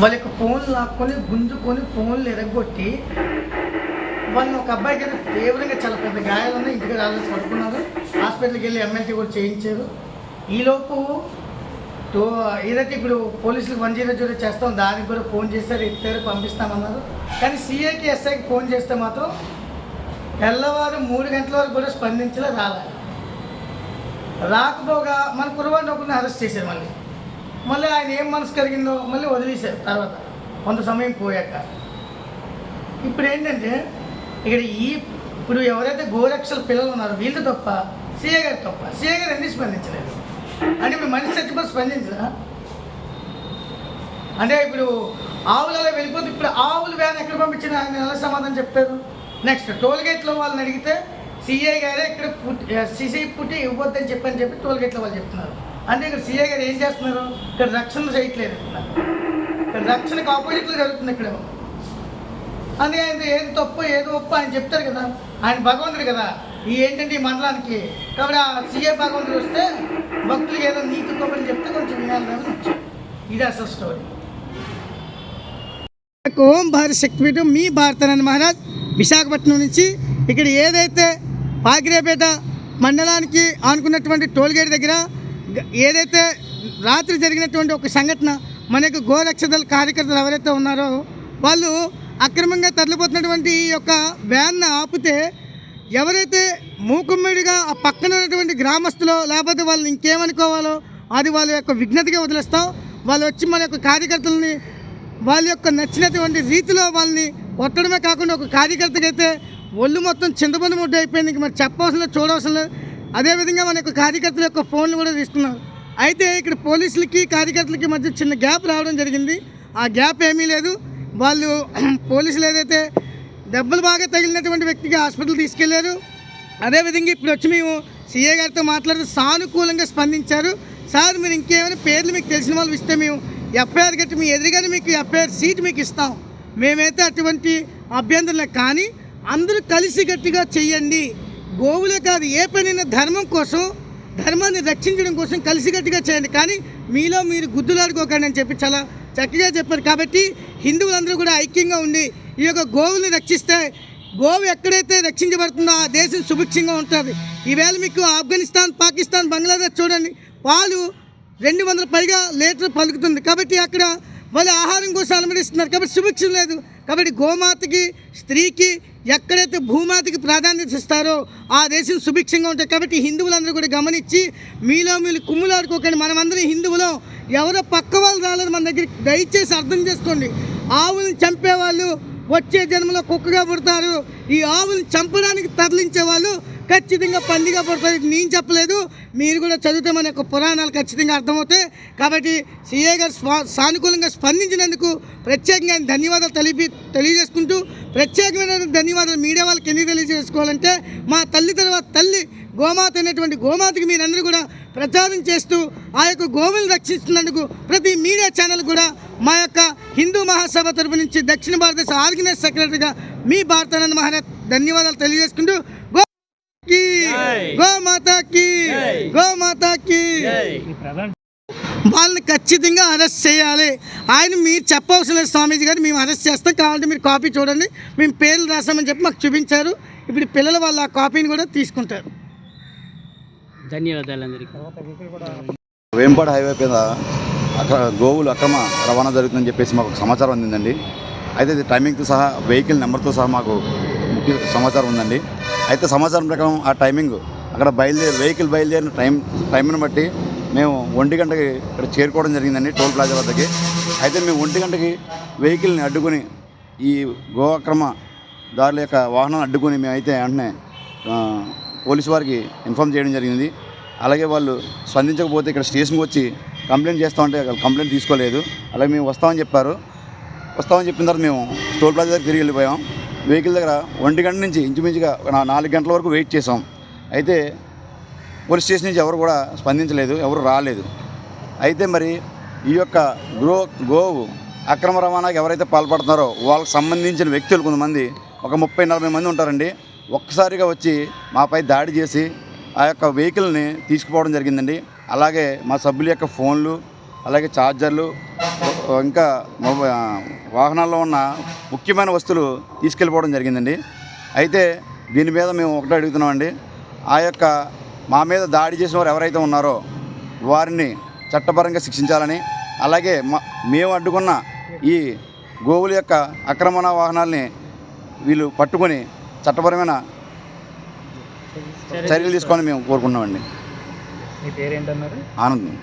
వాళ్ళ యొక్క ఫోన్లు లాక్కొని గుంజుకొని ఫోన్లు ఎరగొట్టి వాళ్ళు ఒక అబ్బాయికి అయితే తీవ్రంగా చాలా పెద్ద గాయాలు ఇంటికి రాలేదు పడుకున్నారు. హాస్పిటల్కి వెళ్ళి ఎమ్మెల్యే కూడా చేయించారు. ఈలోపు టూ ఏదైతే ఇప్పుడు పోలీసులకు వన్ జీరో జీరో చేస్తాం దానికి కూడా ఫోన్ చేశారు ఎత్తారు పంపిస్తామన్నారు. కానీ సీఐకి ఎస్ఐకి ఫోన్ చేస్తే మాత్రం తెల్లవారు మూడు గంటల వరకు కూడా స్పందించలే రాలే. రాకపోగా మన కురవాడిని ఒకరిని అరెస్ట్ చేశారు మళ్ళీ. మళ్ళీ ఆయన ఏం మనసు కలిగిందో మళ్ళీ వదిలేశారు తర్వాత. కొంత సమయం పోయాక. ఇప్పుడు ఏంటంటే ఇక్కడ ఈ ఇప్పుడు ఎవరైతే గోరక్షల పిల్లలు ఉన్నారో వీళ్ళు తప్ప సీఏ గారు తప్ప సీఏ గారు ఎందుకు స్పందించలేదు? అంటే ఇప్పుడు మనిషి చచ్చిపోయి స్పందించరా అంటే ఇప్పుడు ఆవులలో వెళ్ళిపోతే ఇప్పుడు ఆవులు వ్యాన్ ఎక్కడ పంపించిన ఆయన ఎలా సమాధానం చెప్తారు నెక్స్ట్ టోల్గేట్లో వాళ్ళని అడిగితే సిఐ గారే ఇక్కడ పుట్టి సిసి పుట్టి ఇవ్వద్దని చెప్పని చెప్పి టోల్గేట్లో వాళ్ళు చెప్తున్నారు. అంటే ఇక్కడ సీఏ గారు ఏం చేస్తున్నారు? ఇక్కడ రక్షణ చేయట్లేదు ఇక్కడ. రక్షణకు ఆపోజిట్లో జరుగుతుంది ఇక్కడ. అందుకే ఆయన ఏది తప్పు ఏది ఒప్పు ఆయన చెప్తారు కదా. ఆయన భగవంతుడు కదా. ఈ ఏంటంటే ఈ మండలానికి. కాబట్టి ఆ సీఏ భగవంతుడు వస్తే భక్తులు ఏదో నీతి గొప్పలు చెప్తే కొంచెం వినాలని వచ్చారు ఇది అసలు స్టోరీ ఓం భారత శక్తిపీఠం మీ భారతనారాయణ మహారాజ్ విశాఖపట్నం నుంచి ఇక్కడ ఏదైతే పాగిరేపేట మండలానికి ఆనుకున్నటువంటి టోల్గేట్ దగ్గర ఏదైతే రాత్రి జరిగినటువంటి ఒక సంఘటన మనకు గోరక్షదల కార్యకర్తలు ఎవరైతే ఉన్నారో వాళ్ళు అక్రమంగా తరలిపోతున్నటువంటి ఈ యొక్క వ్యాన్ను ఆపితే ఎవరైతే మూకుమ్మడిగా ఆ పక్కన ఉన్నటువంటి గ్రామస్తులో లేకపోతే వాళ్ళని ఇంకేమనుకోవాలో అది వాళ్ళ యొక్క విఘ్నతగా వదిలేస్తాం. వాళ్ళు వచ్చి మన యొక్క కార్యకర్తలని వాళ్ళ యొక్క నచ్చినటువంటి రీతిలో వాళ్ళని కొట్టడమే కాకుండా ఒక కార్యకర్తకైతే ఒళ్ళు మొత్తం చింతపండు ముడ్డ అయిపోయింది. మరి చెప్పవలసిన చూడవలసిన అదేవిధంగా మన యొక్క కార్యకర్తల యొక్క ఫోన్లు కూడా తీసుకున్నారు అయితే ఇక్కడ పోలీసులకి కార్యకర్తలకి మధ్య చిన్న గ్యాప్ రావడం జరిగింది. ఆ గ్యాప్ ఏమీ లేదు. వాళ్ళు పోలీసులు ఏదైతే దెబ్బలు బాగా తగిలినటువంటి వ్యక్తికి హాస్పిటల్ తీసుకెళ్ళారు. అదేవిధంగా ఇప్పుడు వచ్చి మేము సీఏ గారితో మాట్లాడుతూ సానుకూలంగా స్పందించారు. సార్ మీరు ఇంకేమైనా పేర్లు మీకు తెలిసిన వాళ్ళు ఇస్తే మేము ఎఫ్ఐఆర్ కట్టి మీ ఎదురుగానే మీకు ఎఫ్ఐఆర్ సీట్ మీకు ఇస్తాం. మేమైతే అటువంటి అభ్యంతరం కానీ అందరూ కలిసి గట్టిగా చెయ్యండి. గోవులే కాదు ఏ పనైనా ధర్మం కోసం ధర్మాన్ని రక్షించడం కోసం కలిసికట్టుగా చేయండి. కానీ మీలో మీరు గుద్దులాడుకోకండి అని చెప్పి చాలా చక్కగా చెప్పారు. కాబట్టి హిందువులందరూ కూడా ఐక్యంగా ఉండి ఈ యొక్క గోవుల్ని రక్షిస్తే గోవు ఎక్కడైతే రక్షించబడుతుందో ఆ దేశం సుభిక్షంగా ఉంటుంది. ఈవేళ మీకు ఆఫ్ఘనిస్తాన్ పాకిస్తాన్ బంగ్లాదేశ్ చూడండి. పాలు రెండు వందల పైగా లీటర్ పలుకుతుంది. కాబట్టి అక్కడ వాళ్ళు ఆహారం కోసం అనుమతిస్తున్నారు కాబట్టి సుభిక్షం లేదు. కాబట్టి గోమాతకి స్త్రీకి ఎక్కడైతే భూమాతకి ప్రాధాన్యత ఇస్తారో ఆ దేశం సుభిక్షంగా ఉంటాయి కాబట్టి హిందువులందరూ కూడా గమనించి మీలో మీరు కుమ్ములాడుకోకండి. మనమందరం హిందువులం. ఎవరో పక్క వాళ్ళు రాలేదు మన దగ్గరికి. దయచేసి అర్థం చేసుకోండి. ఆవులను చంపేవాళ్ళు వచ్చే జన్మలో కుక్కగా పుడతారు. ఈ ఆవులను చంపడానికి తరలించే వాళ్ళు ఖచ్చితంగా పందిగా పడుతుంది. నేను చెప్పలేదు. మీరు కూడా చదివితే మన యొక్క పురాణాలు ఖచ్చితంగా అర్థమవుతాయి. కాబట్టి సిఏ గారు సానుకూలంగా స్పందించినందుకు ప్రత్యేకంగా ధన్యవాదాలు తెలిపి తెలియజేసుకుంటూ ప్రత్యేకమైన ధన్యవాదాలు మీడియా వాళ్ళకి ఎందుకు తెలియజేసుకోవాలంటే మా తల్లి తర్వాత తల్లి గోమాత అనేటువంటి గోమాతకి మీరందరూ కూడా ప్రచారం చేస్తూ ఆ యొక్క గోవులను రక్షిస్తున్నందుకు ప్రతి మీడియా ఛానల్ కూడా మా యొక్క హిందూ మహాసభ తరపు నుంచి దక్షిణ భారతదేశ ఆర్గనైజ్ సెక్రటరీగా మీ భారతానంద మహారాజ్ ధన్యవాదాలు తెలియజేసుకుంటూ గో గోమాతకి. గోమాతకి. వాళ్ళని ఖచ్చితంగా అరెస్ట్ చేయాలి. ఆయన మీరు చెప్పవలసిన లేదు స్వామీజీ గారు మేము అరెస్ట్ చేస్తాం. కావాలంటే మీరు కాపీ చూడండి. మేము పేర్లు రాసామని చెప్పి మాకు చూపించారు. ఇప్పుడు పిల్లలు వాళ్ళు ఆ కాపీని కూడా తీసుకుంటారు. ధన్యవాదాలు అందరికీ. వేంపాడు హైవే మీద అక్కడ గోవులు అక్రమ రవాణా జరుగుతుందని చెప్పేసి మాకు సమాచారం అందిందండి. అయితే టైమింగ్తో సహా వెహికల్ నెంబర్తో సహా మాకు చెప్పి సమాచారం ఉందండి. అయితే సమాచారం ప్రకారం ఆ టైమింగ్ అక్కడ బయలుదేరి వెహికల్ బయలుదేరిన టైం టైంని బట్టి మేము ఒంటి గంటకి ఇక్కడ చేరుకోవడం జరిగిందండి టోల్ ప్లాజా వద్దకి. అయితే మేము ఒంటి గంటకి వెహికల్ని అడ్డుకొని ఈ గో అక్రమ దారుల యొక్క వాహనాన్ని అడ్డుకొని మేమైతే వెంటనే పోలీసు వారికి ఇన్ఫామ్ చేయడం జరిగింది. అలాగే వాళ్ళు స్పందించకపోతే ఇక్కడ స్టేషన్కి వచ్చి కంప్లైంట్ చేస్తామంటే కంప్లైంట్ తీసుకోలేదు. అలాగే మేము వస్తామని చెప్పారు. వస్తామని చెప్పిన తర్వాత మేము టోల్ ప్లాజా దగ్గర తిరిగి వెళ్ళిపోయాం. వెహికల్ దగ్గర ఒంటి గంట నుంచి ఇంచుమించుగా నాలుగు గంటల వరకు వెయిట్ చేసాం అయితే పోలీస్ స్టేషన్ నుంచి ఎవరు కూడా స్పందించలేదు ఎవరు రాలేదు. అయితే మరి ఈ యొక్క గ్రో గోవు అక్రమ రవాణాకి ఎవరైతే పాల్పడుతున్నారో వాళ్ళకి సంబంధించిన వ్యక్తులు కొంతమంది ఒక ముప్పై నలభై మంది ఉంటారండి. ఒక్కసారిగా వచ్చి మాపై దాడి చేసి ఆ యొక్క వెహికల్ని తీసుకుపోవడం జరిగిందండి. అలాగే మా సభ్యుల యొక్క ఫోన్లు అలాగే ఛార్జర్లు ఇంకా వాహనాల్లో ఉన్న ముఖ్యమైన వస్తువులు తీసుకెళ్ళిపోవడం జరిగిందండి. అయితే దీని మీద మేము ఒకటే అడుగుతున్నామండి. ఆ యొక్క మా మీద దాడి చేసిన వారు ఎవరైతే ఉన్నారో వారిని చట్టపరంగా శిక్షించాలని అలాగే మా మేము అడ్డుకున్న ఈ గోవుల యొక్క ఆక్రమణ వాహనాల్ని వీళ్ళు పట్టుకొని చట్టపరమైన చర్యలు తీసుకోవాలని మేము కోరుకున్నామండి ఆనందం